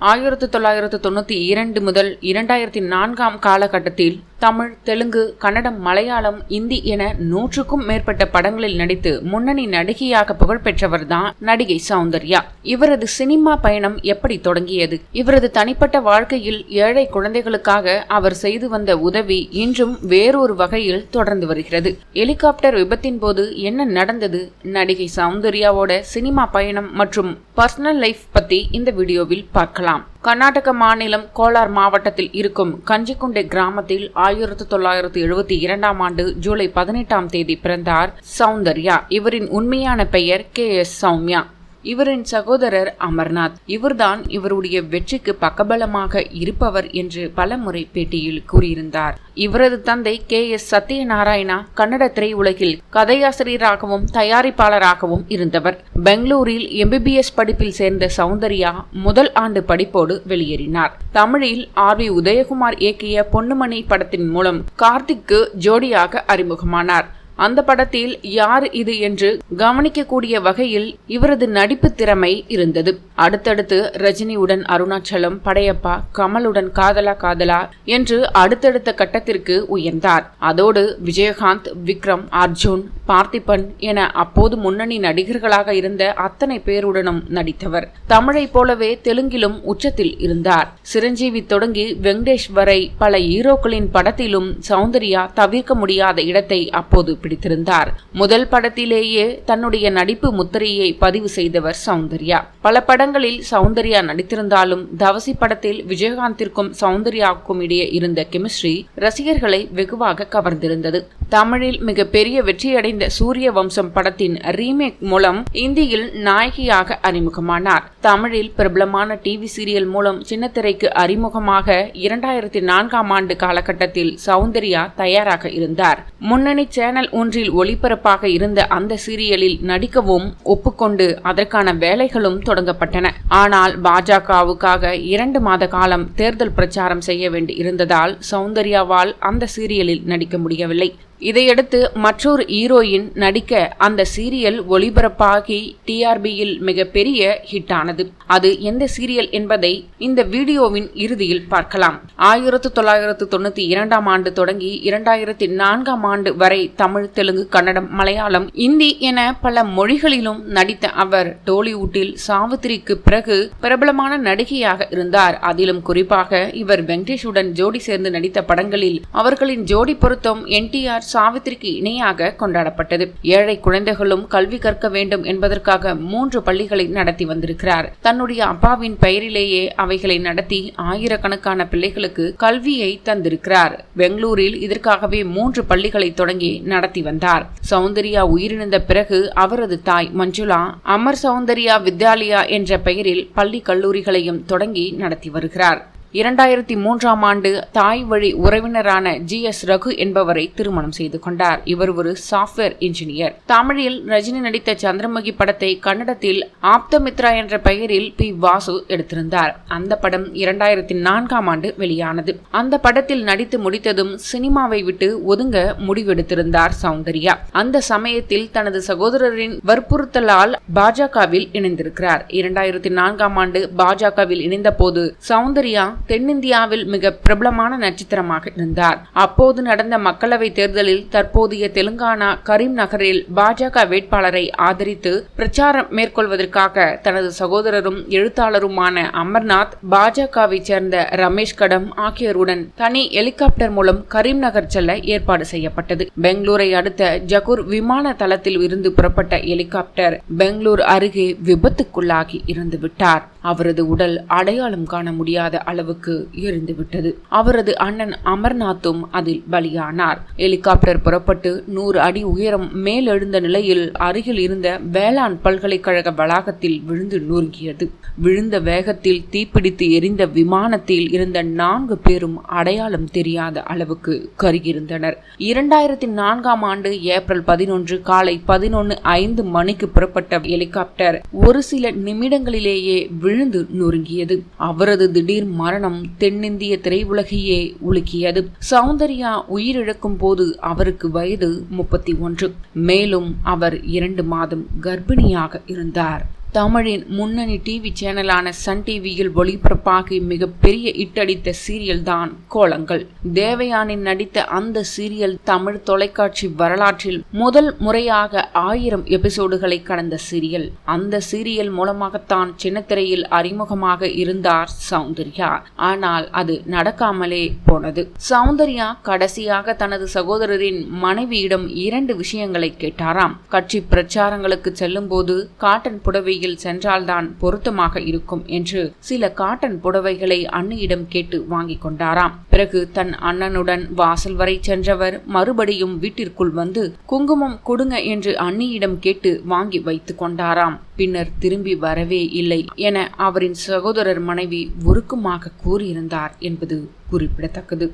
ஆயிரத்து தொள்ளாயிரத்து தொண்ணூற்றி இரண்டு முதல் இரண்டாயிரத்தி நான்காம் காலகட்டத்தில் தமிழ் தெலுங்கு கன்னடம் மலையாளம் இந்தி என நூற்றுக்கும் மேற்பட்ட படங்களில் நடித்து முன்னணி நடிகையாக புகழ்பெற்றவர்தான் நடிகை சௌந்தர்யா. இவரது சினிமா பயணம் எப்படி தொடங்கியது? இவரது தனிப்பட்ட வாழ்க்கையில் ஏழை குழந்தைகளுக்காக அவர் செய்து வந்த உதவி இன்றும் வேறொரு வகையில் தொடர்ந்து வருகிறது. ஹெலிகாப்டர் விபத்தின் போது என்ன நடந்தது? நடிகை சௌந்தர்யாவோட சினிமா பயணம் மற்றும் பர்சனல் லைஃப் பத்தி இந்த வீடியோவில் பார்க்கலாம். கர்நாடக மாநிலம் கோலார் மாவட்டத்தில் இருக்கும் கஞ்சிக்குண்டை கிராமத்தில் ஆயிரத்தி தொள்ளாயிரத்தி எழுபத்தி இரண்டாம் ஆண்டு ஜூலை பதினெட்டாம் தேதி பிறந்தார் சௌந்தர்யா. இவரின் உண்மையான பெயர் கே எஸ் சௌமியா. இவரின் சகோதரர் அமர்நாத். இவர்தான் இவருடைய வெற்றிக்கு பக்கபலமாக இருப்பவர் என்று பலமுறை பேட்டியில் கூறியிருந்தார். இவரது தந்தை கே. எஸ். சத்யநாராயணா கன்னட திரையுலகில் கதையாசிரியராகவும் தயாரிப்பாளராகவும் இருந்தவர். பெங்களூரில் எம்பிபிஎஸ் படிப்பில் சேர்ந்த சௌந்தர்யா முதல் ஆண்டு படிப்போடு வெளியேறினார். தமிழில் ஆர் வி உதயகுமார் இயக்கிய பொன்னுமணி படத்தின் மூலம் கார்த்திக்கு ஜோடியாக அறிமுகமானார். அந்த படத்தில் யார் இது என்று கவனிக்கக்கூடிய வகையில் இவரது நடிப்பு திறமை இருந்தது. அடுத்தடுத்து ரஜினியுடன் அருணாச்சலம் படையப்பா கமலுடன் காதலா காதலா என்று அடுத்தடுத்த கட்டத்திற்கு உயர்ந்தார். அதோடு விஜயகாந்த் விக்ரம் அர்ஜுன் பார்த்திபன் என அப்போது முன்னணி நடிகர்களாக இருந்த அத்தனை பேருடனும் நடித்தவர். தமிழை போலவே தெலுங்கிலும் உச்சத்தில் இருந்தார். சிரஞ்சீவி தொடங்கி வெங்கடேஷ் வரை பல ஹீரோக்களின் படத்திலும் சௌந்தர்யா தவிர்க்க முடியாத இடத்தை அப்போது பிடித்திருந்தார் முதல் படத்திலேயே தன்னுடைய நடிப்பு முத்திரையை பதிவு செய்தவர் சௌந்தர்யா. பல படங்களில் சௌந்தர்யா நடித்திருந்தாலும் தவசி படத்தில் விஜயகாந்திற்கும் சௌந்தர்யாவுக்கும் இடையே இருந்த கெமிஸ்ட்ரி ரசிகர்களை வெகுவாக கவர்ந்திருந்தது. தமிழில் மிகப்பெரிய வெற்றியடைந்த சூரிய வம்சம் படத்தின் ரீமேக் மூலம் இந்தியில் நாயகியாக அறிமுகமானார். தமிழில் பிரபலமான டிவி சீரியல் மூலம் சின்னத்திரைக்கு அறிமுகமாக இரண்டாயிரத்தி நான்காம் ஆண்டு காலகட்டத்தில் சௌந்தர்யா தயாராக இருந்தார். முன்னணி சேனல் ஒன்றில் ஒளிபரப்பாக இருந்த அந்த சீரியலில் நடிக்கவும் ஒப்புக்கொண்டு அதற்கான வேலைகளும் தொடங்கப்பட்டன. ஆனால் பாஜகவுக்காக இரண்டு மாத காலம் தேர்தல் பிரச்சாரம் செய்ய வேண்டி இருந்ததால் சௌந்தர்யாவால் அந்த சீரியலில் நடிக்க முடியவில்லை. இதையடுத்து மற்றொரு ஹீரோயின் நடிக்க அந்த சீரியல் ஒளிபரப்பாகி டிஆர்பியில் மிகப்பெரிய ஹிட் ஆனது அது எந்த சீரியல் என்பதை இந்த வீடியோவின் இறுதியில் பார்க்கலாம். ஆயிரத்து தொள்ளாயிரத்து தொண்ணூத்தி இரண்டாம் ஆண்டு தொடங்கி இரண்டாயிரத்தி நான்காம் ஆண்டு வரை தமிழ் தெலுங்கு கன்னடம் மலையாளம் இந்தி என பல மொழிகளிலும் நடித்த அவர் டோலிவுட்டில் சாவித்திரிக்கு பிறகு பிரபலமான நடிகையாக இருந்தார். அதிலும் குறிப்பாக இவர் வெங்கடேஷுடன் ஜோடி சேர்ந்து நடித்த படங்களில் அவர்களின் ஜோடி பொருத்தம் என்டிஆர் சாவித்திரிக்கு இணையாக கொண்டாடப்பட்டது. ஏழை குழந்தைகளும் கல்வி கற்க வேண்டும் என்பதற்காக மூன்று பள்ளிகளை நடத்தி வந்திருக்கிறார். தன்னுடைய அப்பாவின் பெயரிலேயே அவைகளை நடத்தி ஆயிரக்கணக்கான பிள்ளைகளுக்கு கல்வியை தந்திருக்கிறார். பெங்களூரில் இதற்காகவே மூன்று பள்ளிகளை தொடங்கி நடத்தி வந்தார். சௌந்தர்யா உயிரிழந்த பிறகு அவரது தாய் மஞ்சுளா அமர் சௌந்தர்யா வித்யாலயா என்ற பெயரில் பள்ளி கல்லூரிகளையும் தொடங்கி நடத்தி வருகிறார். இரண்டாயிரத்தி மூன்றாம் ஆண்டு தாய் வழி உறவினரான ஜி எஸ் ரகு என்பவரை திருமணம் செய்து கொண்டார். இவர் ஒரு சாஃப்ட்வேர் இன்ஜினியர் தமிழில் ரஜினி நடித்த சந்திரமுகி படத்தை கன்னடத்தில் ஆப்தமித்ரா என்ற பெயரில் பி வாசு எடுத்திருந்தார். அந்த படம் இரண்டாயிரத்தி நான்காம் ஆண்டு வெளியானது. அந்த படத்தில் நடித்து முடித்ததும் சினிமாவை விட்டு ஒதுங்க முடிவெடுத்திருந்தார் சௌந்தர்யா. அந்த சமயத்தில் தனது சகோதரரின் வற்புறுத்தலால் பாஜகவில் இணைந்திருக்கிறார். இரண்டாயிரத்தி நான்காம் ஆண்டு பாஜகவில் இணைந்த போது சௌந்தர்யா தென்னிந்தியாவில் மிக பிரபலமான நட்சத்திரமாக இருந்தார். அப்போது நடந்த மக்களவை தேர்தலில் தற்போதைய தெலுங்கானா கரீம் நகரில் பாஜக வேட்பாளரை ஆதரித்து பிரச்சாரம் மேற்கொள்வதற்காக தனது சகோதரரும் எழுத்தாளருமான அமர்நாத் பாஜகவை சேர்ந்த ரமேஷ் கடம் ஆகியோருடன் தனி ஹெலிகாப்டர் மூலம் கரீம் நகர் செல்ல ஏற்பாடு செய்யப்பட்டது. பெங்களூரை அடுத்த ஜகூர் விமான தளத்தில் இருந்து புறப்பட்ட ஹெலிகாப்டர் பெங்களூர் அருகே விபத்துக்குள்ளாகி இருந்துவிட்டார் அவரது உடல் அடையாளம் காண முடியாத அளவுக்கு எரிந்துவிட்டது. அவரது அண்ணன் அமர்நாத்தும் அதில் பலியானார். ஹெலிகாப்டர் புறப்பட்டு நூறு அடி உயரம் மேலெழுந்த நிலையில் அருகில் இருந்த வேளாண் பல்கலைக்கழக வளாகத்தில் விழுந்து நொறுங்கியது. விழுந்த வேகத்தில் தீப்பிடித்து எரிந்த விமானத்தில் இருந்த நான்கு பேரும் அடையாளம் தெரியாத அளவுக்கு கருகியிருந்தனர். இரண்டாயிரத்தி நான்காம் ஆண்டு ஏப்ரல் பதினொன்று காலை பதினொன்று ஐந்து மணிக்கு புறப்பட்ட ஹெலிகாப்டர் ஒரு சில நிமிடங்களிலேயே விழுந்து நொறுங்கியது. அவரது திடீர் மரணம் தென்னிந்திய திரையுலகையே உலுக்கியது. சௌந்தர்யா உயிரிழக்கும் போது அவருக்கு வயது முப்பத்தி ஒன்று. மேலும் அவர் இரண்டு மாதம் கர்ப்பிணியாக இருந்தார். தமிழின் முன்னணி டிவி சேனலான சன் டிவியில் ஒளிபரப்பாகி மிகப்பெரிய இட்டடித்த சீரியல் தான் கோலங்கள். தேவயானின் நடித்த அந்த சீரியல் தமிழ் தொலைக்காட்சி வரலாற்றில் முதல் முறையாக ஆயிரம் எபிசோடுகளை கடந்த சீரியல் அந்த சீரியல் மூலமாகத்தான் சின்னத்திரையில் அறிமுகமாக இருந்தார் சௌந்தர்யா. ஆனால் அது நடக்காமலே போனது. சௌந்தர்யா கடைசியாக தனது சகோதரரின் மனைவியிடம் இரண்டு விஷயங்களை கேட்டாராம். கட்சி பிரச்சாரங்களுக்கு செல்லும்போது காட்டன் புடவையில் புடவையில் சென்றால்தான் பொருத்தமாக இருக்கும் என்று சில காட்டன் புடவைகளை அன்னையிடம் கேட்டு வாங்கி கொண்டாராம். பிறகு தன் அண்ணனுடன் வாசல் வரை சென்றவர் மறுபடியும் வீட்டிற்குள் வந்து குங்குமம் கொடுங்க என்று அன்னியிடம் கேட்டு வாங்கி வைத்துக் கொண்டாராம். பின்னர் திரும்பி வரவே இல்லை என அவரின் சகோதரர் மனைவி உருக்கமாக கூறியிருந்தார் என்பது குறிப்பிடத்தக்கது.